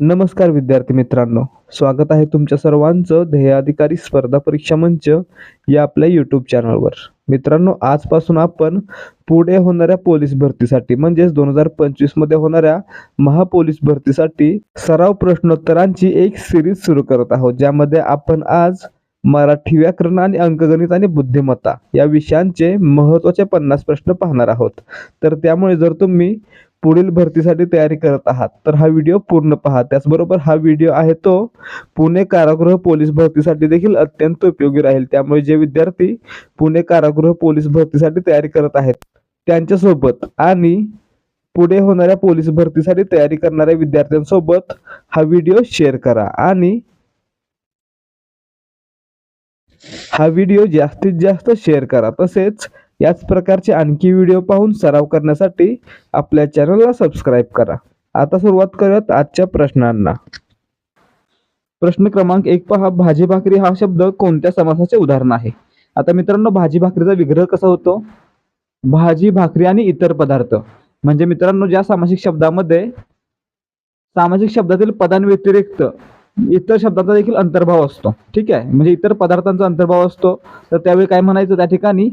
नमस्कार विद्यार्थी मित्रांनो. स्वागत आहे तुमच्या सर्वांचं ध्येयाधिकारी स्पर्धा परीक्षा मंच या आपल्या यूट्यूब चॅनलवर मित्रांनो आजपासून आपण पुढे होणाऱ्या पोलीस भरतीसाठी म्हणजेच दोन हजार पंचवीसमध्ये होणाऱ्या महापोलीस भरतीसाठी सराव प्रश्नोत्तरांची एक सिरीज सुरू करत आहोत. ज्यामध्ये आपण आज मराठी व्याकरण आणि अंकगणित आणि बुद्धिमत्ता या विषयांचे महत्त्वाचे पन्नास प्रश्न पाहणार आहोत. तर त्यामुळे जर तुम्ही पुढील भरतीसाठी तयारी करत आहात. तर हा व्हिडिओ पूर्ण पहा. त्याचबरोबर हा व्हिडिओ आहे तो पुणे कारागृह पोलीस भरतीसाठी देखील अत्यंत उपयोगी राहील. त्यामुळे जे विद्यार्थी पुणे कारागृह पोलीस भरतीसाठी तयारी करत आहेत त्यांच्यासोबत आणि पुढे होणाऱ्या पोलीस भरतीसाठी तयारी करणाऱ्या विद्यार्थ्यांसोबत हा व्हिडिओ शेअर करा. आणि हा व्हिडिओ जास्तीत जास्त शेअर करा. तसेच याच प्रकारचे आणखी व्हिडिओ पाहून सराव करण्यासाठी आपल्या चॅनलला सबस्क्राईब करा. आता सुरुवात करूयात आजच्या प्रश्नांना. प्रश्न क्रमांक एक पहा भाजी भाकरी हा शब्द कोणत्या समासाचे उदाहरण आहे? आता मित्रांनो भाजी भाकरीचा विग्रह कसा होतो? भाजी भाकरी आणि इतर पदार्थ. म्हणजे मित्रांनो ज्या सामासिक शब्दामध्ये सामासिक शब्दातील पदांव्यतिरिक्त इतर शब्दाचा देखील अंतर्भाव असतो. ठीक आहे? म्हणजे इतर पदार्थांचा अंतर्भाव असतो. तर त्यावेळी काय म्हणायचं? त्या ठिकाणी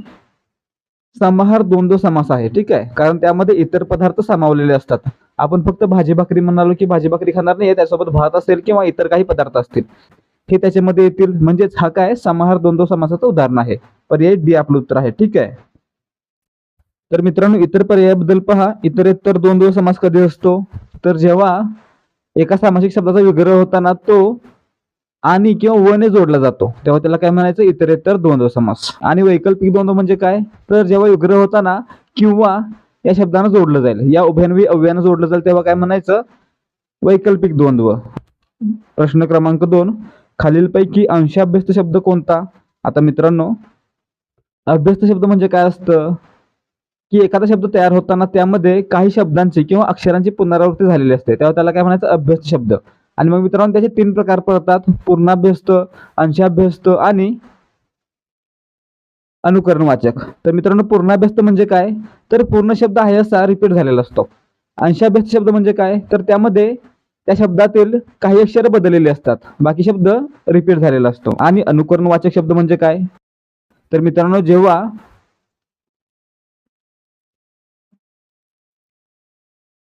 समाहार द्वंद्व समास आहे ठीक आहे? कारण त्यामध्ये इतर पदार्थ सामावलेले असतात. आपण फक्त भाजी भाकरी म्हणालो की भाजी भाकरी खाणार नाही त्यासोबत भात असेल किंवा इतर काही पदार्थ असतील. हे त्याच्यामध्ये येतील. म्हणजेच हा काय? समाहार द्वंद्व समासाचं उदाहरण आहे. पर्याय डी आपलं उत्तर आहे ठीक आहे? तर मित्रांनो इतर पर्यायाबद्दल पहा. इतरेतर द्वंद्व समास कधी असतो? तर जेव्हा एका सामासिक शब्दाचा विग्रह होताना तो आणि किंवा वने जोडला जातो. तेव्हा त्याला काय म्हणायचं? इतरेतर द्वंद्व समास. आणि वैकल्पिक द्वंद्व म्हणजे काय? तर जेव्हा विग्रह होताना किंवा या शब्दानं जोडलं जाईल. या उभयान्वी अव्ययानं जोडलं जाईल तेव्हा काय म्हणायचं? वैकल्पिक द्वंद्व. प्रश्न क्रमांक दोन. खालीलपैकी अंशाभ्यस्त शब्द कोणता? आता मित्रांनो अभ्यस्त शब्द म्हणजे काय असतं? की एखादा शब्द तयार होताना त्यामध्ये काही शब्दांची किंवा अक्षरांची पुनरावृत्ती झालेली असते. तेव्हा त्याला काय म्हणायचं? अभ्यस्त शब्द. आणि मग मित्रांनो त्याचे तीन प्रकार पडतात. पूर्णाभ्यस्त अंशाभ्यस्त आणि अनुकरण वाचक तर मित्रांनो पूर्णाभ्यस्त म्हणजे काय? तर पूर्ण शब्द आहे असा रिपीट झालेला असतो. अंशाभ्यस्त शब्द म्हणजे काय? तर त्यामध्ये त्या शब्दातील काही अक्षर बदललेले असतात. बाकी शब्द रिपीट झालेला असतो. आणि अनुकरण वाचक शब्द म्हणजे काय? तर मित्रांनो जेव्हा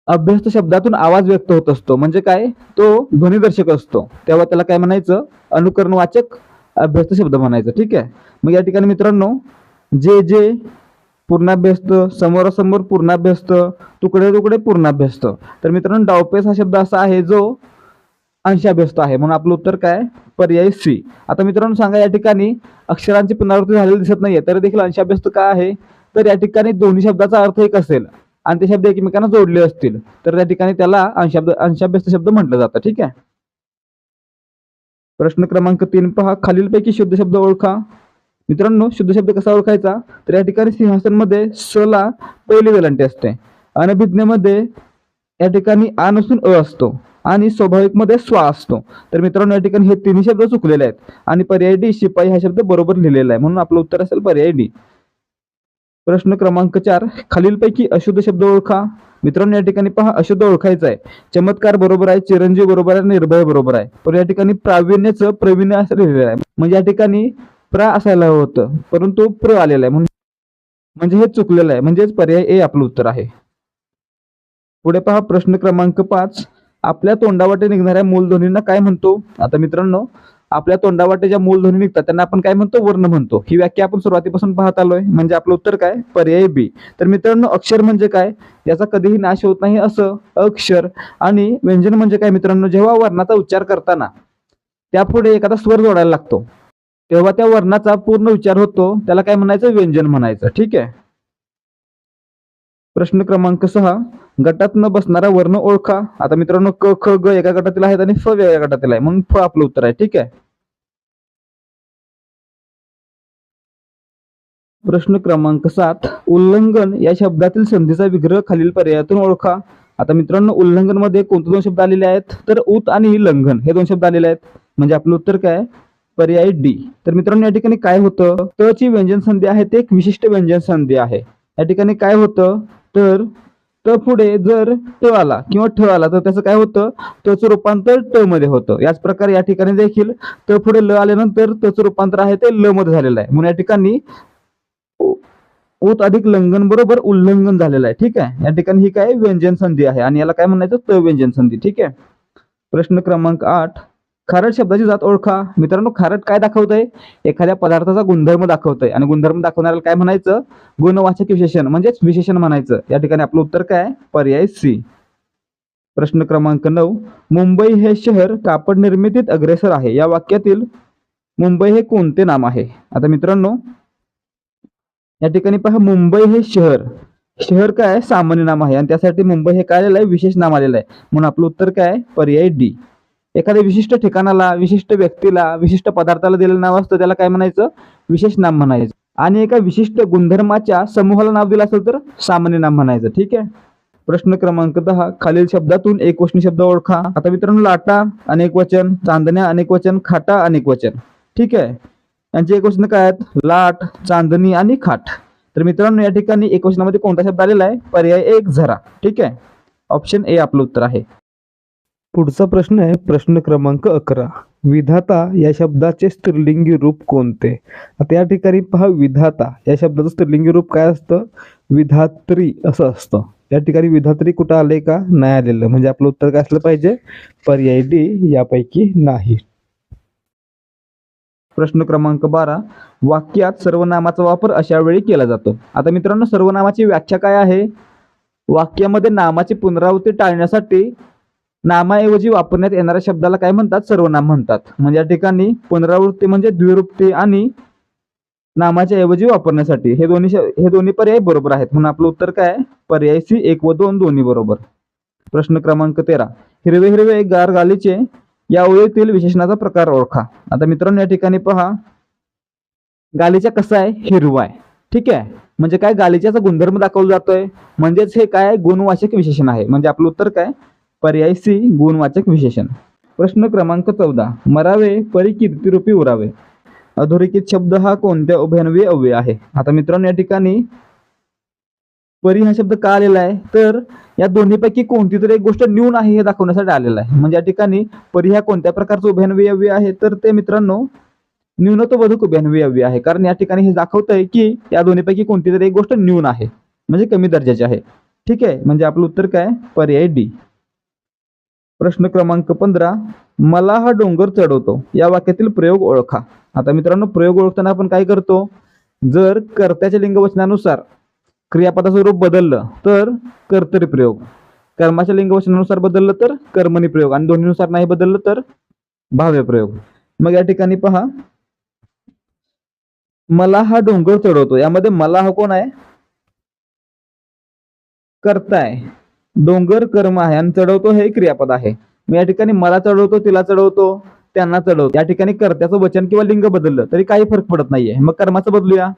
अभ्यस्त शब्दातून आवाज व्यक्त होत असतो. म्हणजे काय? तो ध्वनिदर्शक असतो. तेव्हा त्याला काय म्हणायचं? अनुकरण वाचक अभ्यस्त शब्द म्हणायचं. ठीक आहे? मग या ठिकाणी मित्रांनो जे जे पूर्णाभ्यस्त समोरासमोर पूर्णाभ्यस्त तुकडे तुकडे पूर्णाभ्यस्त. तर मित्रांनो डावपेस हा शब्द असा आहे जो अंशाभ्यस्त आहे. म्हणून आपलं उत्तर काय? पर्याय सी. आता मित्रांनो सांगा या ठिकाणी अक्षरांची पुनरावृत्ती झालेली दिसत नाहीये. तरी देखील अंशाभ्यस्त का आहे? तर या ठिकाणी दोन्ही शब्दाचा अर्थ एक असेल. आणि ते शब्द एकमेकांना जोडले असतील तर त्या ठिकाणी त्याला अंशाब्द अंशाभ्यस्त शब्द म्हटलं जातं ठीक आहे? प्रश्न क्रमांक तीन पहा. खालीलपैकी शुद्ध शब्द ओळखा. मित्रांनो शुद्ध शब्द कसा ओळखायचा? तर या ठिकाणी सिंहासनमध्ये स ला पहिली वेलांटी असते. अनभिज्ञमध्ये या ठिकाणी आ नसून अ असतो आणि स्वाभाविकमध्ये स्वा असतो. तर मित्रांनो या ठिकाणी हे तिन्ही शब्द चुकलेले आहेत. आणि पर्याय डी शिपाई हा शब्द बरोबर लिहिलेला आहे. म्हणून आपलं उत्तर असेल पर्याय डी. प्रश्न क्रमांक चार खालीलपैकी अशुद्ध शब्द ओळखा. मित्रांनो या ठिकाणी पहा अशुद्ध ओळखायचा आहे. चमत्कार बरोबर आहे चिरंजीव बरोबर आहे निर्भय बरोबर आहे. पण या ठिकाणी प्रावीण्याचं प्रवीण्य असं लिहिलेलं आहे. म्हणजे या ठिकाणी प्र असायला होतं परंतु प्र आलेलं आहे. म्हणून म्हणजे हे चुकलेलं आहे. म्हणजेच पर्याय ए आपलं उत्तर आहे. पुढे पहा प्रश्न क्रमांक पाच. आपल्या तोंडावाटे निघणाऱ्या मूलध्वनींना काय म्हणतो? आता मित्रांनो आपल्या तोंडावाटे ज्या मूलध्वनी निघतात त्यांना आपण काय म्हणतो? वर्ण म्हणतो. ही व्याख्या आपण सुरुवातीपासून पाहत आलोय. म्हणजे आपलं उत्तर काय? पर्याय बी. तर मित्रांनो अक्षर म्हणजे काय? याचा कधीही नाश होत नाही असं. अक्षर आणि व्यंजन म्हणजे काय मित्रांनो? जेव्हा वर्णाचा उच्चार करताना त्यापुढे एखादा स्वर जोडायला लागतो. तेव्हा त्या वर्णाचा पूर्ण उच्चार होतो. त्याला काय म्हणायचं? व्यंजन म्हणायचं. ठीक आहे? प्रश्न क्रमांक सहा. गटात न बसणारा वर्ण ओळखा. आता मित्रांनो क ख ग एका गटातील आहेत आणि फ वेगळ्या गटातील आहे. म्हणून फ आपलं उत्तर आहे. ठीक आहे? प्रश्न क्रमांक सात उल्लंघन या शब्दातील संधीचा विग्रह खालील पर्यायातून ओळखा. आता मित्रांनो उल्लंघनमध्ये कोणते दोन शब्द आलेले आहेत? तर उत आणि लंघन हे दोन शब्द आलेले आहेत. म्हणजे आपलं उत्तर काय? पर्याय डी. तर मित्रांनो या ठिकाणी काय होतं? त ची व्यंजन संधी आहे ते एक विशिष्ट व्यंजन संधी आहे. या ठिकाणी काय होतं? तर त पुढे जर ट आला किंवा ठ आला तर त्याचं काय होतं? तचं रूपांतर ट मध्ये होतं. याच प्रकारे या ठिकाणी देखील त पुढे ल आल्यानंतर तचं रूपांतर आहे ते ल मध्ये झालेलं आहे. म्हणून या ठिकाणी ओत अधिक लंघन बरोबर उल्लंघन झालेलं आहे. ठीक आहे? या ठिकाणी ही काय व्यंजन संधी आहे आणि याला काय म्हणायचं? त व्यंजन संधी. ठीक आहे? प्रश्न क्रमांक आठ. खारट शब्दाची जात ओळखा. मित्रांनो खारट काय दाखवतंय? एखाद्या पदार्थाचा गुणधर्म दाखवतंय. आणि गुणधर्म दाखवणाऱ्याला काय म्हणायचं? गुणवाचक विशेषण म्हणजेच विशेषण म्हणायचं. या ठिकाणी आपलं उत्तर काय? पर्याय सी. प्रश्न क्रमांक नऊ. मुंबई हे शहर कापड निर्मितीत अग्रेसर आहे. या वाक्यातील मुंबई हे कोणते नाम आहे? आता मित्रांनो या ठिकाणी पहा मुंबई हे शहर. शहर काय? सामान्य नाम आहे. आणि त्यासाठी मुंबई हे काय आलेलं आहे? विशेष नाम आलेलं आहे. म्हणून आपलं उत्तर काय पर्याय डी. एखाद्या विशिष्ट ठिकाणाला विशिष्ट व्यक्तीला विशिष्ट पदार्थाला दिलेलं नाव असतं त्याला काय म्हणायचं? विशेष नाम म्हणायचं. आणि एका विशिष्ट गुणधर्माच्या समूहाला नाव दिलं असेल तर सामान्य नाम म्हणायचं. ठीक आहे? प्रश्न क्रमांक दहा. खालील शब्दातून एक वचनी शब्द ओळखा. आता मित्रांनो लाटा अनेक वचन चांदण्या अनेक वचन खाटा अनेक वचन. ठीक आहे? यांचे एक वचन काय आहेत? लाट चांदणी आणि खाट. तर मित्रांनो या ठिकाणी एक वचनामध्ये कोणता शब्द आलेला आहे? पर्याय एक झरा. ठीक आहे? ऑप्शन ए आपलं उत्तर आहे. पुढचा प्रश्न आहे प्रश्न क्रमांक अकरा. विधाता या शब्दाचे स्त्रीलिंगी रूप कोणते? आता या ठिकाणी पहा विधाता. या शब्दाचं स्त्रीलिंगी रूप काय असतं? विधात्री असं असतं. या ठिकाणी विधात्री कुठं आले का? नाही आलेलं. म्हणजे आपलं उत्तर काय असलं पाहिजे? पर्याय डी यापैकी नाही. प्रश्न क्रमांक बारा वाक्यात सर्वनामाचा वापर अशा वेळी केला जातो. आता मित्रांनो सर्वनामाची व्याख्या काय आहे? वाक्यामध्ये नामाची पुनरावृत्ती टाळण्यासाठी नामाऐवजी वापरण्यात येणाऱ्या शब्दाला काय म्हणतात? सर्वनाम म्हणतात. म्हणजे या ठिकाणी पुनरावृत्ती म्हणजे द्विवृत्ती आणि नामाच्या ऐवजी वापरण्यासाठी. हे दोन्ही हे दोन्ही पर्याय बरोबर आहेत. म्हणून आपलं उत्तर काय पर्याय सी एक व दोन दोन्ही बरोबर. प्रश्न क्रमांक तेरा. हिरवे हिरवे गार गालीचे या ओळीतील विशेषणाचा प्रकार ओळखा. आता मित्रांनो या ठिकाणी पहा. गालीचा कसा आहे? हिरवा आहे. ठीक आहे? म्हणजे काय? गालिच्याचा गुणधर्म दाखवला जातोय. म्हणजेच हे काय? गुणवाचक विशेषण आहे. म्हणजे आपलं उत्तर काय? पर्याय सी गुणवाचक विशेषण. प्रश्न क्रमांक चौदा. मरावे परी कीर्तिरूपी उरावे. अधोरेखित शब्द हा कोणत्या उभयन्वयी अव्यय आहे? आता मित्रांनो या ठिकाणी परी हा शब्द का आलेला आहे? तर या दोन्हीपैकी कोणती तरी एक गोष्ट न्यून आहे हे दाखवण्यासाठी आलेला आहे. म्हणजे या ठिकाणी परी ह्या कोणत्या प्रकारचं उभयन्वयी आहे? तर ते मित्रांनो न्यूनत्वबोधक उभयन्वयी अव्यय आहे. कारण या ठिकाणी हे दाखवतंय की या दोन्हीपैकी कोणती तरी एक गोष्ट न्यून आहे. म्हणजे कमी दर्जाची आहे. ठीक आहे? म्हणजे आपलं उत्तर काय? पर्याय डी. प्रश्न क्रमांक पंधरा मला हा डोंगर चढवतो. या वाक्यातील प्रयोग ओळखा. आता मित्रांनो प्रयोग ओळखताना आपण काय करतो? जर कर्त्याच्या लिंगवचनानुसार क्रियापदाचं रूप बदललं तर कर्तरी प्रयोग. कर्माच्या लिंगवचनानुसार बदललं तर कर्मणी प्रयोग आणि दोन्हीनुसार नाही बदललं तर भाव्य प्रयोग. मग या ठिकाणी पहा. मला हा डोंगर चढवतो. यामध्ये मला हा कोण आहे? करताय डोंगर कर्म आहे आणि चढवतो हे क्रियापद आहे. मग या ठिकाणी मला चढवतो तिला चढवतो त्यांना चढवतो. या ठिकाणी कर्त्याचं वचन किंवा लिंग बदललं तरी काही फरक पडत नाहीये. मग कर्माचं बदलूया.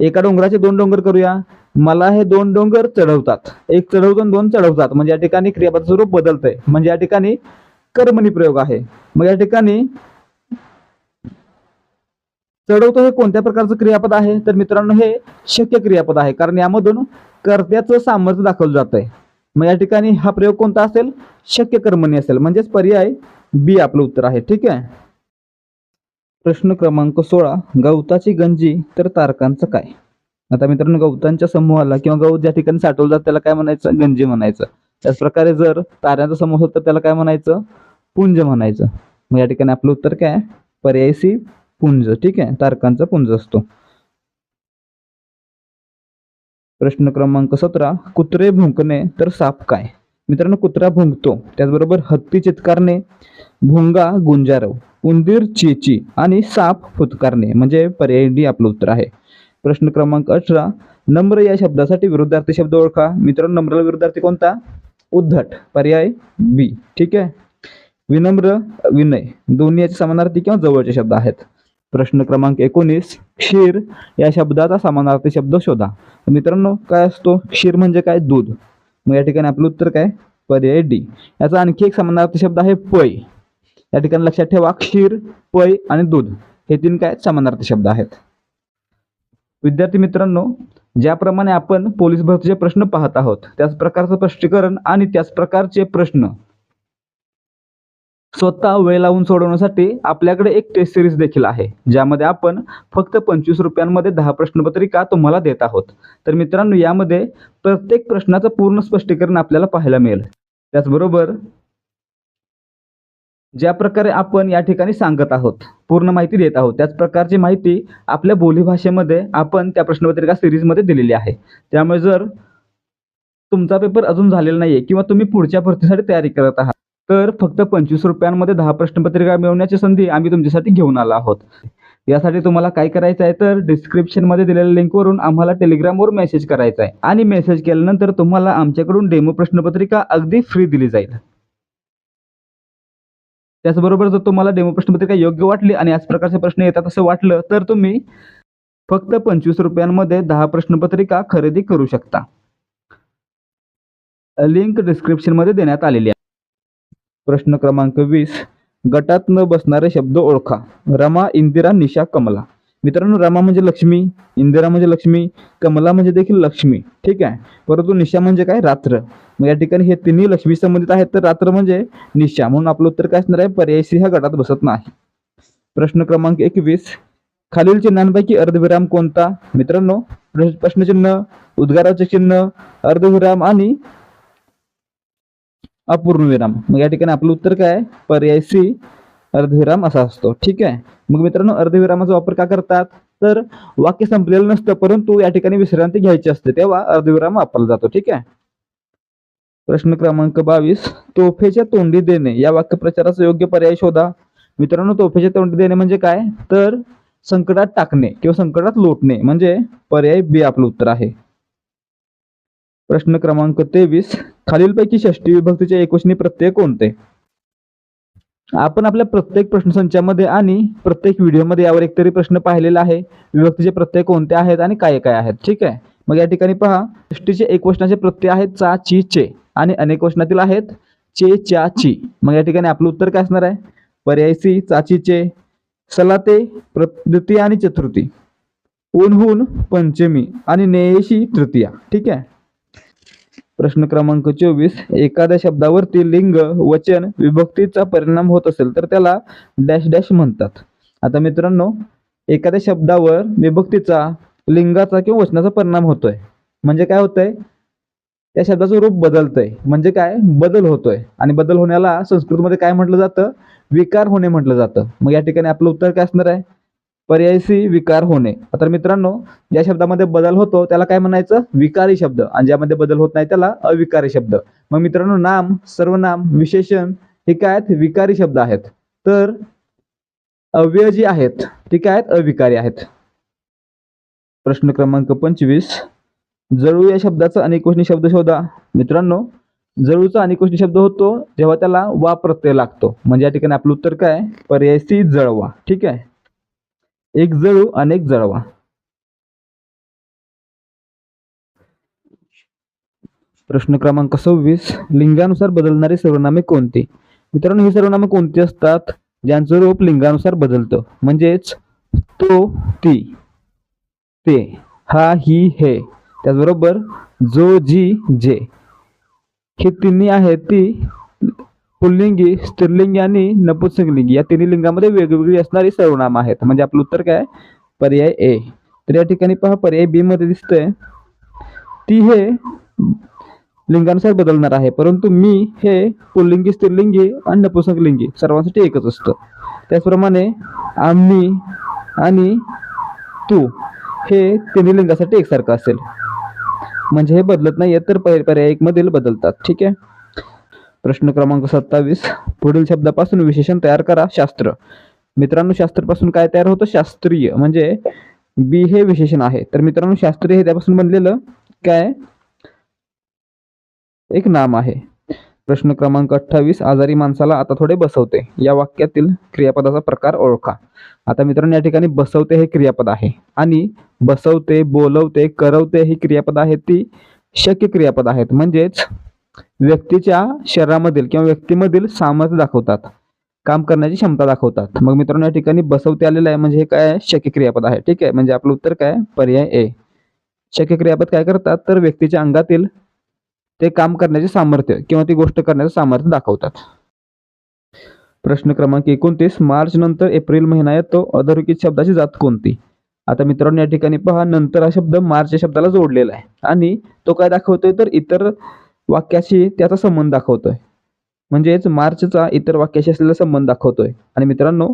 एका डोंगराचे दोन डोंगर करूया. मला हे दोन डोंगर चढवतात. एक चढवतो दोन चढवतात. म्हणजे या ठिकाणी क्रियापद स्वरूप बदलतंय. म्हणजे या ठिकाणी कर्मणी प्रयोग आहे. मग या ठिकाणी चढवतो हे कोणत्या प्रकारचं क्रियापद आहे? तर मित्रांनो हे शक्य क्रियापद आहे. कारण यामधून कर्त्याचं सामर्थ्य दाखवलं जात आहे मग या ठिकाणी हा प्रयोग कोणता असेल? शक्य कर्मणी असेल. म्हणजेच पर्याय बी आपलं उत्तर आहे. ठीक आहे? प्रश्न क्रमांक सोळा गवताची गंजी तर तारकांचं काय? आता मित्रांनो गवतांच्या समूहाला किंवा गवत ज्या ठिकाणी साठवलं जात त्याला काय म्हणायचं? गंजी म्हणायचं. त्याच प्रकारे जर ताऱ्यांचा समूह होता तर त्याला काय म्हणायचं? पुंज म्हणायचं. मग या ठिकाणी आपलं उत्तर काय पर्याय सी पुंज. ठीक आहे? तारकांचा पुंज असतो. प्रश्न क्रमांक सतरा कुत्रे भुंकणे तर साप काय? मित्रांनो कुत्रा भुंकतो त्याचबरोबर हत्ती चित्कारणे भुंगा गुंजारव उंदीर चेची आणि साप फुतकारणे. म्हणजे पर्याय डी आपलं उत्तर आहे. प्रश्न क्रमांक अठरा नम्र या शब्दासाठी विरुद्धार्थी शब्द ओळखा. मित्रांनो नम्र विरुद्धार्थी कोणता? उद्धट. पर्याय बी. ठीक आहे? विनम्र विनय. दोन्ही याचे समानार्थी किंवा जवळचे शब्द आहेत. प्रश्न क्रमांक एकोणीस क्षीर या शब्दाचा समानार्थी शब्द शोधा. मित्रांनो काय असतो? क्षीर म्हणजे काय? दूध. मग या ठिकाणी आपलं उत्तर काय? पर्याय डी. याचा आणखी एक समानार्थी शब्द आहे पै. या ठिकाणी लक्षात ठेवा क्षीर पै आणि दूध हे तीन काय? समानार्थी शब्द आहेत. विद्यार्थी मित्रांनो ज्याप्रमाणे आपण पोलीस भरतीचे प्रश्न पाहत आहोत त्याच प्रकारचं स्पष्टीकरण आणि त्याच प्रकारचे प्रश्न स्वतः वेळ लावून सोडवण्यासाठी आपल्याकडे एक टेस्ट सिरीज देखील आहे ज्यामध्ये आपण फक्त पंचवीस रुपयांमध्ये दहा प्रश्नपत्रिका तुम्हाला देत आहोत. तर मित्रांनो यामध्ये प्रत्येक प्रश्नाचं पूर्ण स्पष्टीकरण आपल्याला पाहायला मिळेल. त्याचबरोबर ज्या प्रकारे आपण या ठिकाणी सांगत आहोत पूर्ण माहिती देत आहोत त्याच प्रकारची माहिती आपल्या बोलीभाषेमध्ये आपण त्या प्रश्नपत्रिका सिरीजमध्ये दिलेली आहे. त्यामुळे जर तुमचा पेपर अजून झालेला नाहीये किंवा तुम्ही पुढच्या भरतीसाठी तयारी करत आहात तर फक्त पंचवीस रुपयांमध्ये दहा प्रश्नपत्रिका मिळवण्याची संधी आम्ही तुमच्यासाठी घेऊन आलो आहोत. यासाठी तुम्हाला काय करायचं आहे तर डिस्क्रिप्शनमध्ये दिलेल्या लिंकवरून आम्हाला टेलिग्रामवर मेसेज करायचा आहे. आणि मेसेज केल्यानंतर तुम्हाला आमच्याकडून डेमो प्रश्नपत्रिका अगदी फ्री दिली जाईल. त्याचबरोबर जर तुम्हाला डेमो प्रश्नपत्रिका योग्य वाटली आणि याच प्रकारचे प्रश्न येतात असं वाटलं तर तुम्ही फक्त पंचवीस रुपयांमध्ये दहा प्रश्नपत्रिका खरेदी करू शकता. लिंक डिस्क्रिप्शनमध्ये देण्यात आलेली आहे. प्रश्न क्रमांक वीस. गटात न बसणारे शब्द ओळखा. रमा इंदिरा निशा कमला. मित्रांनो रमा म्हणजे लक्ष्मी इंदिरा म्हणजे लक्ष्मी कमला म्हणजे देखील लक्ष्मी. ठीक आहे? परंतु निशा म्हणजे काय? रात्र. मग या ठिकाणी हे तिन्ही लक्ष्मी संबंधित आहेत तर रात्र म्हणजे निशा. म्हणून आपलं उत्तर काय असणार आहे? पर्याय सी गटात बसत नाही. प्रश्न क्रमांक एकवीस. खालील चिन्हांपैकी अर्धविराम कोणता? मित्रांनो प्रश्न- प्रश्नचिन्ह उद्गाराचे चिन्ह अर्धविराम आणि अपूर्णविराम मग या ठिकाणी आपलं उत्तर काय आहे? पर्याय सी अर्धविराम असा असतो. ठीक आहे? मग मित्रांनो अर्धविरामाचा वापर का करतात? तर वाक्य संपलेलं नसतं परंतु या ठिकाणी विश्रांती घ्यायची असते तेव्हा अर्धविराम वापरला जातो. ठीक आहे? प्रश्न क्रमांक बावीस तोफेच्या तोंडी देणे. या वाक्यप्रचाराचा योग्य पर्याय शोधा. मित्रांनो तोफेच्या तोंडी देणे म्हणजे काय? तर संकटात टाकणे किंवा संकटात लोटणे म्हणजे पर्याय बी आपलं उत्तर आहे. प्रश्न क्रमांक तेवीस. खालीलपैकी षष्टी विभक्तीचे एकवचनी प्रत्यय कोणते? आपण आपल्या प्रत्येक प्रश्नसंचामध्ये आणि प्रत्येक व्हिडिओमध्ये यावर एकतरी प्रश्न पाहिलेला आहे. विभक्तीचे प्रत्यय कोणते आहेत आणि काय काय आहेत? ठीक आहे? मग या ठिकाणी पहा. षष्टीचे एकवचनाचे प्रत्यय आहेत चा ची चे आणि अनेक वचनातील आहेत चे च्या ची. मग या ठिकाणी आपलं उत्तर काय असणार आहे? पर्याय सी चाची चे सलाते द्वितीय आणि चतुर्थी. ऊनहून पंचमी आणि नेयशी तृतीया. ठीक आहे? प्रश्न क्रमांक चोवीस एखाद्या शब्दावरती लिंग वचन विभक्तीचा परिणाम होत असेल तर त्याला डॅश डॅश म्हणतात. आता मित्रांनो एखाद्या शब्दावर विभक्तीचा लिंगाचा किंवा वचनाचा परिणाम होतोय. म्हणजे काय होतंय? त्या शब्दाचं रूप बदलतंय. म्हणजे काय? बदल होतोय. आणि बदल होण्याला संस्कृतमध्ये काय म्हटलं जातं? विकार होणे म्हटलं जातं. मग या ठिकाणी आपलं उत्तर काय असणार आहे? पर्यायसी विकार होणे. तर मित्रांनो ज्या शब्दामध्ये बदल होतो त्याला काय म्हणायचं? विकारी शब्द. आणि ज्यामध्ये बदल होत नाही त्याला अविकारी शब्द. मग मित्रांनो नाम सर्वनाम विशेषण हे काय आहेत? विकारी शब्द आहेत. तर अव्यय जी आहेत. ते काय आहेत? अविकारी आहेत. प्रश्न क्रमांक पंचवीस. जळू या शब्दाचा अनेकवचनी शब्द शोधा. मित्रांनो जळूचा अनेकवचनी शब्द होतो जेव्हा त्याला वा प्रत्यय लागतो. म्हणजे या ठिकाणी आपलं उत्तर काय? आहे? पर्याय सी जळवा. ठीक आहे? एक जळू अनेक जळवा. प्रश्न क्रमांक सव्वीस. लिंगानुसार बदलणारी सर्वनामे कोणती? मित्रांनो ही सर्वनामे कोणती असतात? ज्यांचं रूप लिंगानुसार बदलतं. म्हणजेच तो ती ते हा ही हे. त्याचबरोबर जो जी जे. हे तिन्ही आहेत ती पुल्लिंगी स्त्रीलिंगी आणि नपुंसकलिंगी या तिन्ही लिंगामध्ये वेगवेगळी असणारी सर्वनाम आहेत. म्हणजे आपलं उत्तर काय? पर्याय ए तर या ठिकाणी पहा पर्याय बी मध्ये दिसतंय. ती हे लिंगानुसार बदलणार आहे. परंतु मी हे पुल्लिंगी स्त्रीलिंगी आणि नपुंसकलिंगी सर्वांसाठी एकच असतं. त्याचप्रमाणे आम्ही आणि तू हे तिन्ही लिंगासाठी एकसारखं असेल. म्हणजे हे बदलत नाही तर पर्याय पर्याय एक मधील बदलतात. ठीक आहे? प्रश्न क्रमांक सत्तावीस. पुढील शब्दापासून विशेषण तयार करा. शास्त्र. मित्रांनो शास्त्रपासून काय तयार होतं? शास्त्रीय. म्हणजे बी हे विशेषण आहे. तर मित्रांनो शास्त्रीय हे त्यापासून बनलेलं काय? एक नाम आहे. प्रश्न क्रमांक अठ्ठावीस. आजारी माणसाला आता थोडे बसवते. या वाक्यातील क्रियापदाचा प्रकार ओळखा. आता मित्रांनो या ठिकाणी बसवते हे क्रियापद आहे. आणि बसवते बोलवते करवते ही क्रियापद आहेत ती शक्य क्रियापद आहेत. म्हणजेच व्यक्तीच्या शरीरामधील किंवा व्यक्तीमधील सामर्थ्य दाखवतात. काम करण्याची क्षमता दाखवतात. मग मित्रांनो या ठिकाणी बसवते आलेलं आहे. म्हणजे हे काय शक्य क्रियापद आहे. ठीक आहे? म्हणजे आपलं उत्तर काय पर्याय ए शक्य क्रियापद काय करतात? तर व्यक्तीच्या अंगातील ते काम करण्याचे सामर्थ्य किंवा ती गोष्ट करण्याचं सामर्थ्य दाखवतात. प्रश्न क्रमांक एकोणतीस. मार्च नंतर एप्रिल महिना येतो. अधोरेखित शब्दाची जात कोणती? आता मित्रांनो या ठिकाणी पहा. नंतर हा शब्द मार्च या शब्दाला जोडलेला आहे. आणि तो काय दाखवतोय? तर इतर वाक्याशी त्याचा संबंध दाखवतोय. म्हणजेच मार्चचा इतर वाक्याशी असलेला संबंध दाखवतोय. आणि मित्रांनो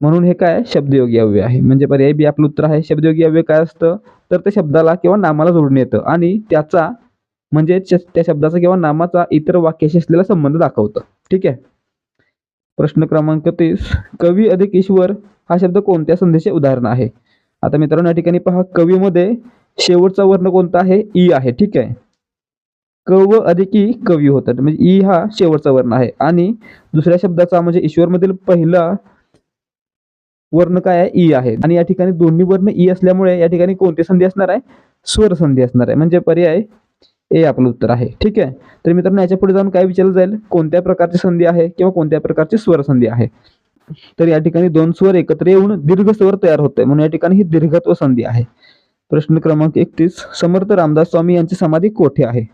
म्हणून हे काय शब्दयोगी अव्यय आहे. म्हणजे पर्याय बी आपलं उत्तर आहे. शब्दयोगी अव्यय काय असतं? तर ते शब्दाला किंवा नामाला जोडून येतं. आणि त्याचा म्हणजे त्या शब्दाचा किंवा नामाचा इतर वाक्याशी असलेला संबंध दाखवतं. ठीक आहे? प्रश्न क्रमांक तीस. कवी अधिक ईश्वर हा शब्द कोणत्या संधीचे उदाहरण आहे? आता मित्रांनो या ठिकाणी पहा. कवीमध्ये शेवटचा वर्ण कोणता आहे? ई आहे. ठीक आहे? कव अधिकी कवी होतात. म्हणजे ई हा शेवटचा वर्ण आहे. आणि दुसऱ्या शब्दाचा म्हणजे ईश्वर मधील पहिला वर्ण काय आहे? ई आहे. आणि या ठिकाणी दोन्ही वर्ण ई असल्यामुळे या ठिकाणी कोणती संधी असणार आहे? स्वर संधी असणार आहे. म्हणजे पर्याय ए आपलं उत्तर आहे. ठीक आहे? तर मित्रांनो याच्यापुढे जाऊन काय विचारलं जाईल? कोणत्या प्रकारची संधी आहे किंवा कोणत्या प्रकारची स्वर संधी आहे? तर या ठिकाणी दोन स्वर एकत्र येऊन दीर्घ स्वर तयार होते म्हणून या ठिकाणी ही दीर्घत्व संधी आहे. प्रश्न क्रमांक एकतीस. समर्थ रामदास स्वामी यांची समाधी कोठे आहे?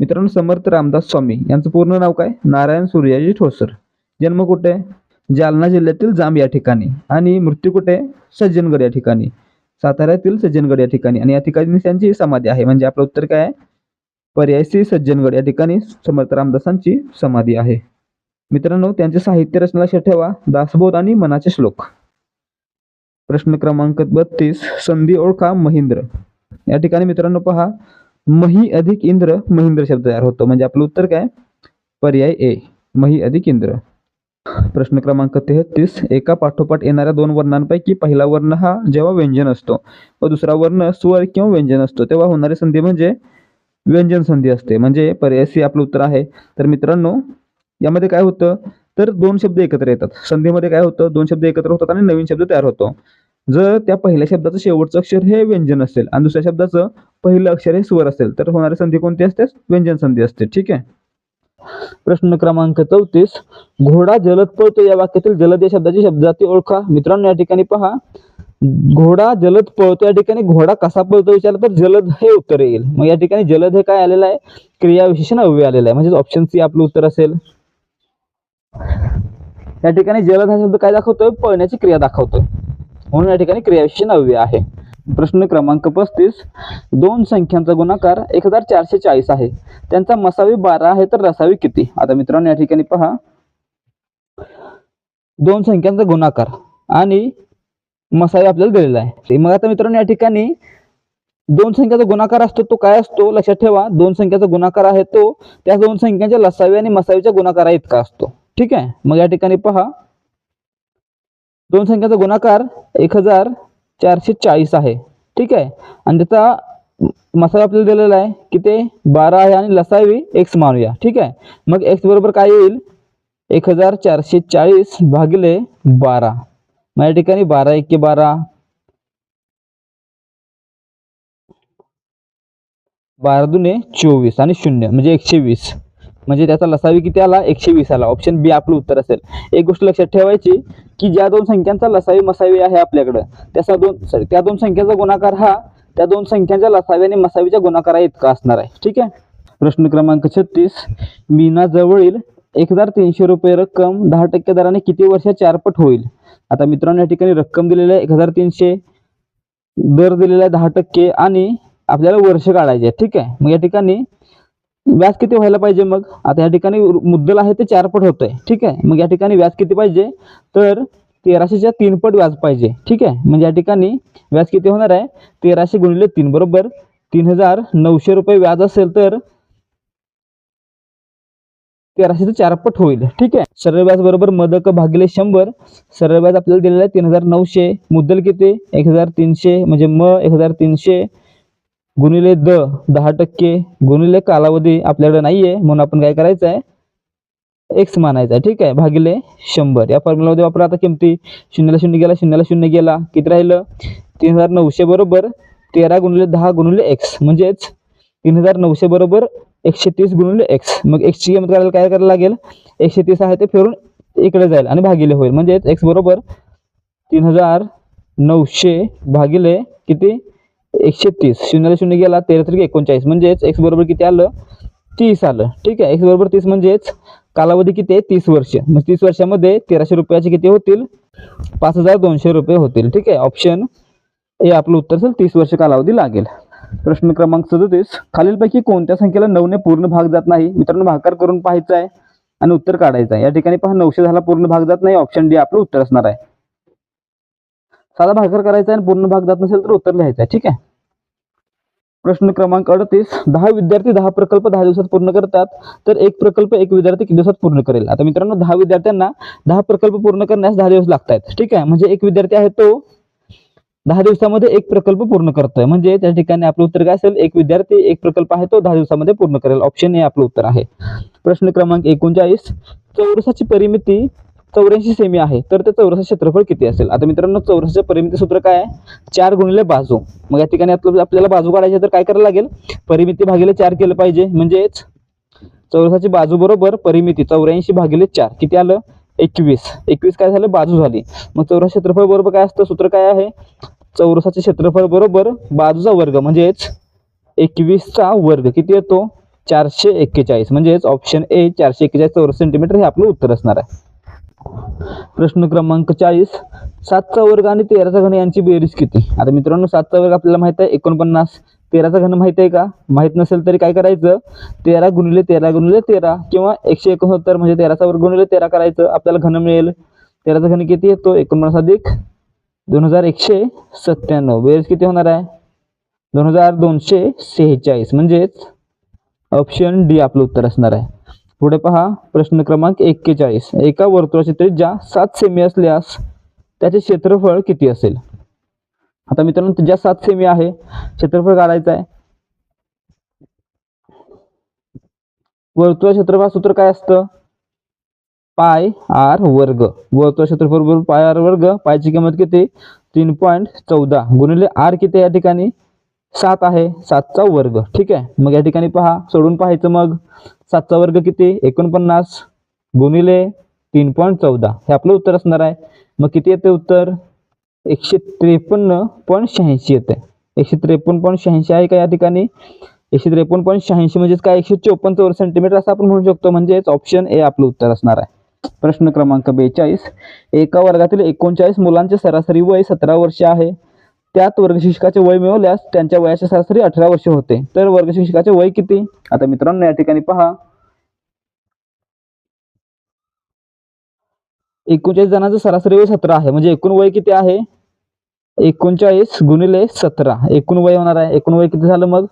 मित्रांनो समर्थ रामदास स्वामी यांचं पूर्ण नाव काय? नारायण सूर्याजी ठोसर. जन्म कुठे? जालना जिल्ह्यातील जांब या ठिकाणी. आणि मृत्यू कुठे? सज्जनगड या ठिकाणी. साताऱ्यातील सज्जनगड या ठिकाणी. आणि या ठिकाणी त्यांची समाधी आहे. म्हणजे आपलं उत्तर काय आहे? पर्याय सी सज्जनगड या ठिकाणी समर्थ रामदासांची समाधी आहे. मित्रांनो त्यांचे साहित्य रचना लक्षात ठेवा. दासबोध आणि मनाचे श्लोक. प्रश्न क्रमांक बत्तीस संधी ओळखा महिंद्र. या ठिकाणी मित्रांनो पहा. मही अधिक इंद्र महिंद्र शब्द तयार होतो. म्हणजे आपलं उत्तर काय? पर्याय ए मही अधिक इंद्र. प्रश्न क्रमांक तेहतीस एका पाठोपाठ येणाऱ्या दोन वर्णांपैकी पहिला वर्ण हा जेव्हा व्यंजन असतो व दुसरा वर्ण स्वर किंवा व्यंजन असतो. तेव्हा होणारी संधी म्हणजे व्यंजन संधी असते. म्हणजे पर्याय सी आपलं उत्तर आहे. तर मित्रांनो यामध्ये काय होतं? तर दोन शब्द एकत्र येतात. संधीमध्ये काय होतं? दोन शब्द एकत्र होतात आणि नवीन शब्द तयार होतो. जर त्या पहिल्या शब्दाचं शेवटचं अक्षर हे व्यंजन असेल आणि दुसऱ्या शब्दाचं पहिलं अक्षर हे स्वर असेल तर होणारी संधी कोणती असते? व्यंजन संधी असते. ठीक आहे? प्रश्न क्रमांक चौतीस. घोडा जलद पळतो या वाक्यातील जलद या शब्दाची शब्दाची ओळखा. मित्रांनो या ठिकाणी पहा. घोडा जलद पळतो या ठिकाणी घोडा कसा पळतो विचारलं तर जलद हे उत्तर येईल. मग या ठिकाणी जलद हे काय आलेलं आहे? क्रियाविशेषण अव्यय आलेलं आहे. म्हणजे ऑप्शन सी आपलं उत्तर असेल. या ठिकाणी जलद हा शब्द काय दाखवतोय? पळण्याची क्रिया दाखवतोय. म्हणून या ठिकाणी क्रियाविशेषण नववी आहे. प्रश्न क्रमांक पस्तीस दोन संख्यांचा गुणाकार एक हजार चारशे चाळीस आहे. त्यांचा मसावी बारा आहे तर रसावी किती? आता मित्रांनो या ठिकाणी पहा. दोन संख्यांचा गुणाकार आणि मसावी आपल्याला दिलेला आहे. मग आता मित्रांनो या ठिकाणी दोन संख्याचा गुणाकार असतो तो काय असतो? लक्षात ठेवा. दोन संख्याचा गुणाकार आहे तो त्या दोन संख्यांच्या लसावी आणि मसावीच्या गुणाकारा इतका असतो. ठीक आहे? मग या ठिकाणी पहा. दोन संख्याचा गुणाकार एक हजार चारशे चाळीस आहे. ठीक आहे? आणि त्याचा मसाला आपल्याला दिलेला आहे की ते बारा आहे आणि लसावी एक्स मानूया. ठीक आहे? मग एक्स बरोबर काय येईल? एक हजार चारशे चाळीस भागिले बारा. मग या ठिकाणी बारा एके बारा. बारा दुने चोवीस आणि शून्य म्हणजे एकशे वीस. म्हणजे त्याचा लसावी किती आला? एकशे वीस आला. ऑप्शन बी आपलं उत्तर असेल. एक गोष्ट लक्षात ठेवायची की ज्या दोन संख्यांचा लसावी मसावी आहे आपल्याकडं त्याचा दोन सॉरी त्या दोन संख्यांचा गुणाकार हा त्या दोन संख्यांच्या लसावी आणि मसावीच्या गुणाकारा इतका असणार आहे. ठीक आहे? प्रश्न क्रमांक छत्तीस. मीनाजवळील एक हजार तीनशे रुपये रक्कम दहा टक्के दराने किती वर्षात चारपट होईल? आता मित्रांनो या ठिकाणी रक्कम दिलेली आहे एक हजार तीनशे दर दिलेला आहे दहा टक्के आणि आपल्याला वर्ष काढायचे ठीक आहे? मग या ठिकाणी व्याज किती व्हायला पाहिजे मग? आता या ठिकाणी मुद्दल आहे ते चार पट होतंय. ठीक आहे? मग या ठिकाणी व्याज किती पाहिजे? तर तेराशेच्या तीन पट व्याज पाहिजे. ठीक आहे? म्हणजे या ठिकाणी व्याज किती होणार आहे? तेराशे गुणिले तीन बरोबर? तीन हजार नऊशे रुपये व्याज असेल तर तेराशेचं चार पट होईल. ठीक आहे? सरळ व्याज बरोबर मदक भागिले शंभर. सरळ व्याज आपल्याला दिलेलं आहे तीन हजार नऊशे मुद्दल किती? एक हजार तीनशे म्हणजे म एक हजार तीनशे गुणिले द दहा टक्के. गुणिले कालावधी आपल्याकडे नाहीये म्हणून आपण काय करायचं आहे एक्स मानायचा आहे ठीक आहे? भागिले शंभर. या फॉर्म्युलामध्ये वापरा. आता किमती? शून्याला शून्य गेला शून्याला शून्य गेला. किती राहिलं? तीन हजार नऊशे बरोबर. तेरा गुणिले दहा गुणिले एक्स म्हणजेच तीन हजार नऊशे बरोबर एकशे तीस गुणिले एक्स मग एक्सची किंमत करायला काय करायला लागेल? एकशे तीस आहे ते फिरून इकडे जाईल आणि भागिले होईल. म्हणजेच एक्स बरोबर तीन हजार नऊशे भागिले किती? एकशे तीस. शून्याला शून्य गेला तेरा तरी एकोणचाळीस. म्हणजेच एक्स बरोबर किती आलं? तीस आलं. ठीक आहे? एक्स बरोबर तीस म्हणजेच कालावधी किती आहे? तीस वर्ष. मग तीस वर्षामध्ये तेराशे रुपयाचे किती होतील? पाच हजार दोनशे रुपये होतील. ठीक आहे? ऑप्शन हे आपलं उत्तर असेल तीस वर्ष कालावधी लागेल. प्रश्न क्रमांक सदतीस. खालीलपैकी कोणत्या संख्येला नऊने पूर्ण भाग जात नाही? मित्रांनो भागाकार करून पाहायचा आहे आणि उत्तर काढायचं आहे. या ठिकाणी पहा नऊशे झाला पूर्ण भाग जात नाही. ऑप्शन डी आपलं उत्तर असणार आहे. साधा भागाकार करायचा आहे आणि पूर्ण भाग जात नसेल तर उत्तर लिहायचं आहे. ठीक आहे? प्रश्न क्रमांक अडतीस. दहा विद्यार्थी दहा प्रकल्प दहा दिवसात पूर्ण करतात तर एक प्रकल्प एक विद्यार्थी किती दिवसात पूर्ण करेल? आता मित्रांनो दहा विद्यार्थ्यांना दहा प्रकल्प पूर्ण करण्यास दहा दिवस लागत आहेत ठीक आहे? म्हणजे एक विद्यार्थी आहे तो दहा दिवसामध्ये एक प्रकल्प पूर्ण करतोय. म्हणजे त्या ठिकाणी आपलं उत्तर काय असेल? एक विद्यार्थी एक प्रकल्प आहे तो दहा दिवसामध्ये पूर्ण करेल. ऑप्शन हे आपलं उत्तर आहे. प्रश्न क्रमांक एकोणचाळीस. चौरसाची परिमिती चौऱ्याऐंशी सेमी आहे तर ते चौरसाचे क्षेत्रफळ किती असेल? आता मित्रांनो चौरसाचे परिमिती सूत्र काय आहे? चार गुणिले बाजू. मग या ठिकाणी आपलं- आपल्याला बाजू काढायची तर काय करायला लागेल? परिमिती भागिले चार केलं पाहिजे. म्हणजेच चौरसाची बाजू बरोबर परिमिती चौऱ्याऐंशी भागिले चार. किती आलं? एकवीस. एकवीस काय झालं? बाजू झाली. मग चौरस क्षेत्रफळ बरोबर काय असतं? सूत्र काय आहे? चौरसाचे क्षेत्रफळ बरोबर बाजूचा वर्ग म्हणजेच एकवीसचा वर्ग. किती येतो? चारशे एक्केचाळीस. म्हणजेच ऑप्शन ए चारशे एक्केचाळीस चौरस सेंटीमीटर हे आपलं उत्तर असणार आहे. प्रश्न क्रमांक चाळीस. सातचा वर्ग आणि तेराचा घन यांची बेरीज किती? आता मित्रांनो सातचा वर्ग आपल्याला माहीत आहे एकोणपन्नास. तेराचा घन माहीत आहे का? माहीत नसेल तरी काय करायचं? तेरा गुणिले तेरा गुणिले तेरा किंवा एकशे एकोणसत्तर म्हणजे तेराचा वर्ग गुणिले तेरा करायचं आपल्याला घन मिळेल. तेराचा घन किती येतो? एकोणपन्नास अधिक दोन हजार एकशे सत्त्याण्णव. बेरीज किती होणार आहे? दोन हजार दोनशे सेहेचाळीस. म्हणजेच ऑप्शन डी आपलं उत्तर असणार आहे. पुढे पहा प्रश्न क्रमांक एक्केचाळीस. एका वर्तुळाची त्रिज्या सात सेमी असल्यास त्याचे क्षेत्रफळ किती असेल? आता मित्रांनो त्रिज्या सात सेमी आहे. क्षेत्रफळ काढायचं आहे. वर्तुळ क्षेत्रफळ सूत्र काय असतं? पाय आर वर्ग. वर्तुळ क्षेत्रफळ बरोबर पाय आर वर्ग. पायची किंमत किती? तीन पॉईंट चौदा. गुणिले आर किती या ठिकाणी? सात आहे सातचा वर्ग. ठीक आहे? मग या ठिकाणी पहा सोडून पाहायचं मग. सातचा वर्ग किती? एकोणपन्नास गुणिले तीन पॉईंट चौदा. हे आपलं उत्तर असणार आहे. मग किती येते उत्तर? एकशे त्रेपन्न पॉईंट शहाऐंशी येते. एकशे त्रेपन्न पॉईंट शहाऐंशी आहे का या ठिकाणी? एकशे त्रेपन्न पॉईंट शहाऐंशी म्हणजेच काय? एकशे चोपन्न चौर सेंटीमीटर असं आपण म्हणू शकतो. म्हणजेच ऑप्शन ए आपलं उत्तर असणार आहे. प्रश्न क्रमांक बेचाळीस. एका वर्गातील एकोणचाळीस मुलांचे सरासरी वय सतरा वर्ष आहे. त्यात वर्गशिक्षकाचे वय मिळवल्यास त्यांच्या वयाचे सरासरी अठरा वर्ष होते. तर वर्गशिक्षकाचे वय किती? आता मित्रांनो या ठिकाणी पहा. एकोणचाळीस जणांचं सरासरी वय सतरा आहे. म्हणजे एकूण वय किती आहे? एकोणचाळीस गुणिले सतरा. एकूण वय होणार आहे. एकूण वय किती झालं मग?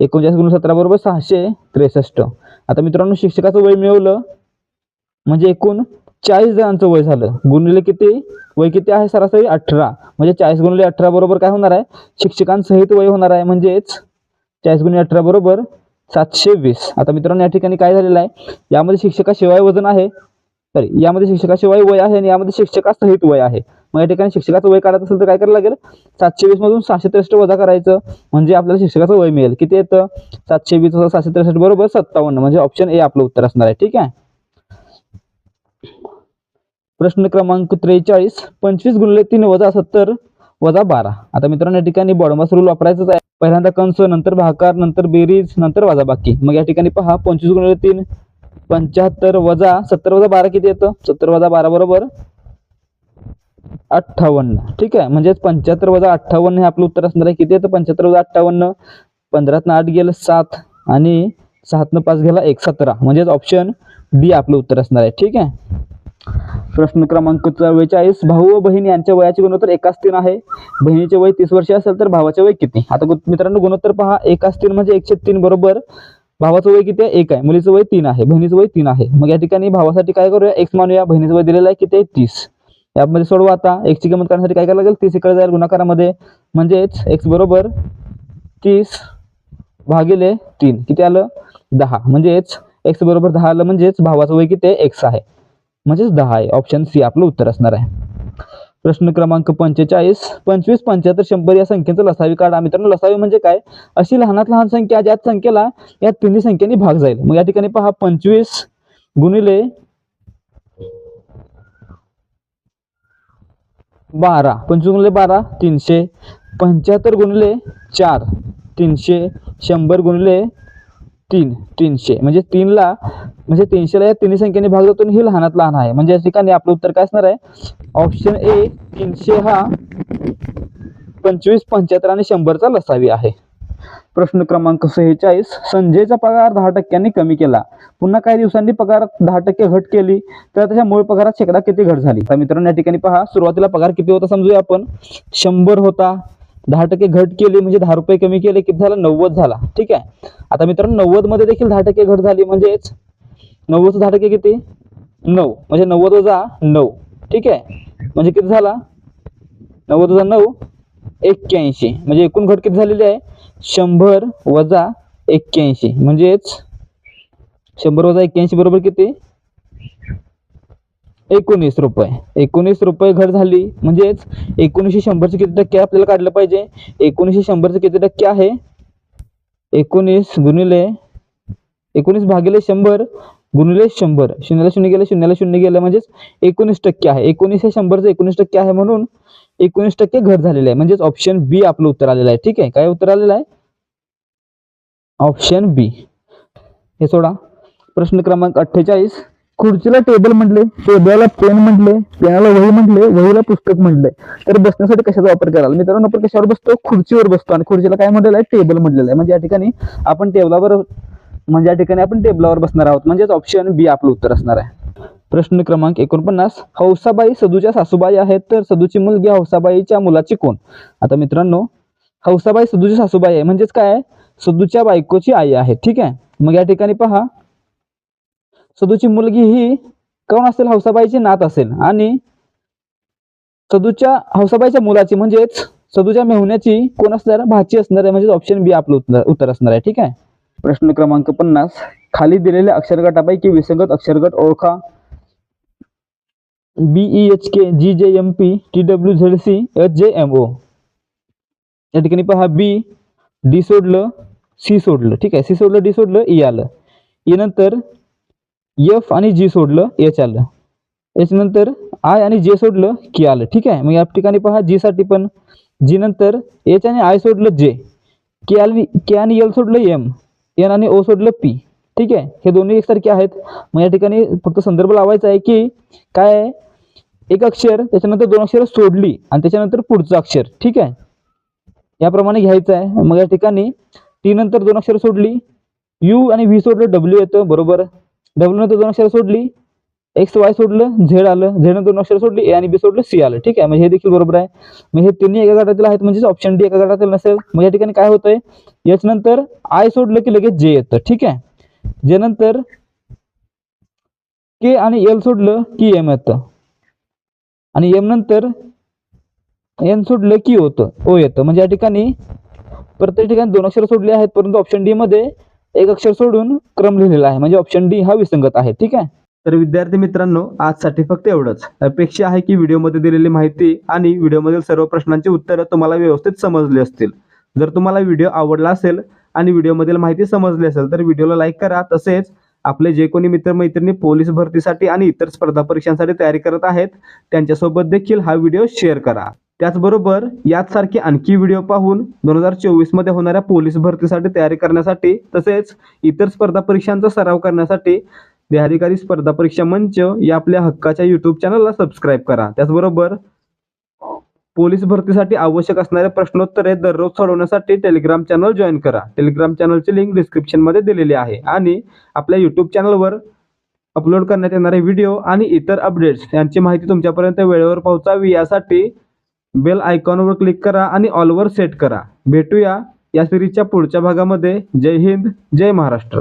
एकोणचाळीस गुणिले सतरा बरोबर सहाशे त्रेसष्ट. आता मित्रांनो शिक्षकाचं वय मिळवलं. म्हणजे एकूण चाळीस जणांचं वय झालं. गुणिले किती? वय किती आहे सरासरी? अठरा. म्हणजे चाळीस गुणिले अठरा बरोबर काय होणार आहे? शिक्षकांसहित वय होणार आहे. म्हणजेच चाळीस गुणिले अठरा बरोबर सातशे वीस. आता मित्रांनो या ठिकाणी काय झालेलं आहे? यामध्ये शिक्षकाशिवाय वजन आहे. सॉरी यामध्ये शिक्षकाशिवाय वय आहे आणि यामध्ये शिक्षकासहित वय आहे. मग या ठिकाणी शिक्षकाचं वय काढत असेल तर काय करायला लागेल? सातशे वीस मधून सहाशे त्रेसष्ट वजा करायचं. म्हणजे आपल्याला शिक्षकाचं वय मिळेल. किती येतं? सातशे वीस सातशे सहाशे त्रेसष्ट बरोबर सत्तावन्न. म्हणजे ऑप्शन ए आपलं उत्तर असणार आहे. ठीक आहे? प्रश्न क्रमांक त्रेचाळीस पंचवीस गुणले तीन वजा सत्तर वजा बारा. आता मित्रांनो या ठिकाणी बॉडमास रूल वापरायचाच आहे. पहिल्यांदा कंस नंतर भाकार नंतर बेरीज नंतर वजा बाकी. मग या ठिकाणी पहा पंचवीस गुणले तीन पंच्याहत्तर वजा सत्तर वजा बारा किती येतं? सत्तर वजा बारा बरोबर अठ्ठावन्न. ठीक आहे? म्हणजेच पंच्याहत्तर वजा अठ्ठावन्न हे आपलं उत्तर असणार आहे. किती येतं? पंच्याहत्तर वजा अठ्ठावन्न. पंधरातनं आठ गेलं सात आणि सातनं पाच गेला एक सतरा. म्हणजेच ऑप्शन बी आपलं उत्तर असणार आहे. ठीक आहे? प्रश्न क्रमांक चव्वेचाळीस भाऊ व बहीण यांच्या वयाचे गुणोत्तर एकाच तीन आहे. बहिणीचे वय तीस वर्ष असेल तर भावाचे वय किती? आता मित्रांनो गुणोत्तर पहा. एकाच तीन म्हणजे एकशे तीन बरोबर. भावाचं वय किती आहे? एक आहे. मुलीचं वय तीन आहे. बहिणीचं वय तीन आहे. मग या ठिकाणी भावासाठी काय करूया? एक्स मानूया. बहिणीचं वय दिलेलं आहे किती आहे? तीस. यामध्ये सोडवा आता. एक्सची किंमत करण्यासाठी काय करायला लागेल? तीस इकडे जाईल गुणाकारामध्ये. म्हणजेच एक्स बरोबर तीस भागिले तीन. किती आलं? दहा. म्हणजेच एक्स बरोबर दहा आलं. म्हणजेच भावाचं वय किती आहे? एक्स आहे. म्हणजेच दहा आहे. ऑप्शन सी आपलं उत्तर असणार आहे. प्रश्न क्रमांक पंचेचाळीस पंचवीस पंच्याहत्तर शंभर या संख्येचं लसावी काढा. मित्रांनो लसावी म्हणजे काय? अशी लहानात लहान संख्या ज्या संख्येला या तिन्ही संख्येने भाग जाईल. मग या ठिकाणी पहा पंचवीस गुणिले बारा. पंचवीस गुणिले बारा तीनशे. पंच्याहत्तर गुणिले चार तीनशे. शंभर गुणिले तीन तीनशे. म्हणजे तीनला म्हणजे तीनशेला या तिन्ही संख्येने भाग जातो आणि ही लहानात लहान आहे. म्हणजे या ठिकाणी आपलं उत्तर काय असणार आहे? ऑप्शन ए तीनशे हा पंचवीस पंच्याहत्तर आणि शंभरचा लसावी आहे. प्रश्न क्रमांक सेहेचाळीस संजयचा पगार दहा टक्क्यांनी कमी केला. पुन्हा काही दिवसांनी पगार दहा टक्के घट केली तर त्याच्या मूळ पगारात शेकडा किती घट झाली? तर मित्रांनो या ठिकाणी पहा सुरुवातीला पगार किती होता समजूया आपण. शंभर होता दहा टक्के घट केली म्हणजे दहा रुपये कमी केले किती झाला नव्वद झाला. ठीक आहे? आता मित्रांनो नव्वदमध्ये देखील दहा टक्के घट झाली म्हणजेच नव्वदचं दहा टक्के किती? नऊ. म्हणजे नव्वद वजा नऊ. ठीक आहे? म्हणजे किती झाला? नव्वद वजा नऊ एक्क्याऐंशी. म्हणजे एकूण घट किती झालेली आहे? शंभर वजा एक्क्याऐंशी. म्हणजेच शंभर वजा एक्क्याऐंशी बरोबर किती? एकोणीस रुपये. एकोणीस रुपये घट झाली. म्हणजेच एकोणीसशे शंभरचे किती टक्के आपल्याला काढलं पाहिजे? एकोणीसशे शंभरचे किती टक्के आहे? एकोणीस गुणिले एकोणीस भागिले शंभर गुणिले शंभर. शून्याला शून्य गेलं शून्याला शून्य गेलं म्हणजेच एकोणीस टक्के आहे. एकोणीस हे शंभरचं एकोणीस टक्के आहे म्हणून एकोणीस टक्के घट झालेले आहे. म्हणजेच ऑप्शन बी आपलं उत्तर आलेलं आहे. ठीक आहे? काय उत्तर आलेलं आहे? ऑप्शन बी हे सोडा. प्रश्न क्रमांक अठ्ठेचाळीस. खुर्चीला टेबल म्हटले टेबलला पेन म्हटले पेनाला वही म्हटले वहीला पुस्तक म्हटले. तर बसण्यासाठी कशाचा वापर कराल? मित्रांनो आपण कशावर बसतो? खुर्चीवर बसतो. आणि खुर्चीला काय म्हटलेलं आहे? टेबल म्हटलेलं आहे. म्हणजे या ठिकाणी आपण टेबलावर म्हणजे या ठिकाणी आपण टेबलावर बसणार आहोत. म्हणजेच ऑप्शन बी आपलं उत्तर असणार आहे. प्रश्न क्रमांक एकोणपन्नास. हौसाबाई सदूच्या सासूबाई आहेत. तर सदूची मुलगी हौसाबाईच्या मुलाची कोण? आता मित्रांनो हौसाबाई सदूची सासूबाई आहे. म्हणजेच काय सदूच्या बायकोची आई आहे. ठीक आहे? मग या ठिकाणी पहा. सदूची मुलगी ही कोण असेल? हौसाबाईची नात असेल. आणि सदूच्या हौसाबाईच्या मुलाची म्हणजेच सदूच्या मेहुण्याची कोण असणार? भाची असणार आहे. म्हणजे ऑप्शन बी आपलं उत्तर उत्तर असणार आहे. ठीक आहे? प्रश्न क्रमांक पन्नास. खाली दिलेल्या अक्षरगटापैकी विसंगत अक्षरगट ओळखा. Be H K G J M P T W Z C H J M O या ठिकाणी पहा. बी डी सोडलं सी सोडलं. ठीक आहे? सी सोडलं डी सोडलं ई आलं. यानंतर नंतर एफ आणि जी सोडलं एच आलं. एच नंतर आय आणि जे सोडलं की आलं. ठीक आहे? मग या ठिकाणी पहा जी साठी पण. जी नंतर एच आणि आय सोडलं जे के आणि के आणि एल सोडलं एम एन आणि ओ सोडलं पी ठीक आहे? हे दोन्ही एकसारखे आहेत. मग या ठिकाणी फक्त संदर्भ लावायचा आहे की काय आहे? एक अक्षर त्याच्यानंतर दोन अक्षर सोडली आणि त्याच्यानंतर पुढचं अक्षर. ठीक आहे? याप्रमाणे घ्यायचं आहे. मग या ठिकाणी टी नंतर दोन अक्षर सोडली. यू आणि व्ही सोडलं डब्ल्यू येतं. बरोबर? डब्ल्यू नंतर दोन अक्षर सोडली. एक्स वाय सोडलं झेड आलं झेड नंतर दोन अक्षर सोडली ए आणि बी सोडलं सी आलं. ठीक आहे? म्हणजे हे देखील बरोबर आहे. मग हे तिन्ही एका गटातील आहेत म्हणजे ऑप्शन डी एका गटातील नसेल. मग या ठिकाणी काय होतंय? याच नंतर आय सोडलं की लगेच जे येतं. ठीक आहे? जे नंतर के आणि एल सोडलं की एम येतं. आणि एम नंतर एन सोडलं की होतं ओ येतं. म्हणजे या ठिकाणी प्रत्येक ठिकाणी दोन अक्षर सोडले आहेत परंतु ऑप्शन डी मध्ये एक अक्षर सोडून क्रम लिहिलेला आहे. म्हणजे ऑप्शन डी हा विसंगत आहे. ठीक आहे? तर विद्यार्थी मित्रांनो आजसाठी फक्त एवढंच. अपेक्षा आहे की व्हिडिओमध्ये दिलेली माहिती आणि व्हिडिओमधील सर्व प्रश्नांची उत्तरं तुम्हाला व्यवस्थित समजली असतील. जर तुम्हाला व्हिडिओ आवडला असेल आणि व्हिडिओमधील माहिती समजली असेल तर व्हिडिओला लाईक करा. तसेच आपले जे कोणी मित्रमैत्रिणी पोलीस भरतीसाठी आणि इतर स्पर्धा परीक्षांसाठी तयारी करत आहेत त्यांच्यासोबत देखील हा व्हिडिओ शेअर करा. त्याचबरोबर याचसारखे आणखी व्हिडिओ पाहून दोन हजार चोवीसमध्ये होणाऱ्या पोलीस भरतीसाठी तयारी करण्यासाठी तसेच इतर स्पर्धा परीक्षांचा सराव करण्यासाठी बिहारीकारी स्पर्धा परीक्षा मंच या आपल्या हक्काच्या यूट्यूब चॅनलला सबस्क्राईब करा. त्याचबरोबर पोलीस भरतीसाठी आवश्यक असणारे प्रश्नोत्तरे दररोज सोडवण्यासाठी टेलिग्राम चॅनल जॉईन करा. टेलिग्राम चॅनलची लिंक डिस्क्रिप्शनमध्ये दिलेली आहे आणि आपल्या यूट्यूब चॅनलवर अपलोड करण्यात येणारे व्हिडिओ आणि इतर अपडेट्स यांची माहिती तुमच्यापर्यंत वेळेवर पोहोचावी यासाठी बेल आयकॉनवर क्लिक करा आणि ऑलवर सेट करा. भेटूया या सिरीजच्या पुढच्या भागामध्ये. जय हिंद जय महाराष्ट्र.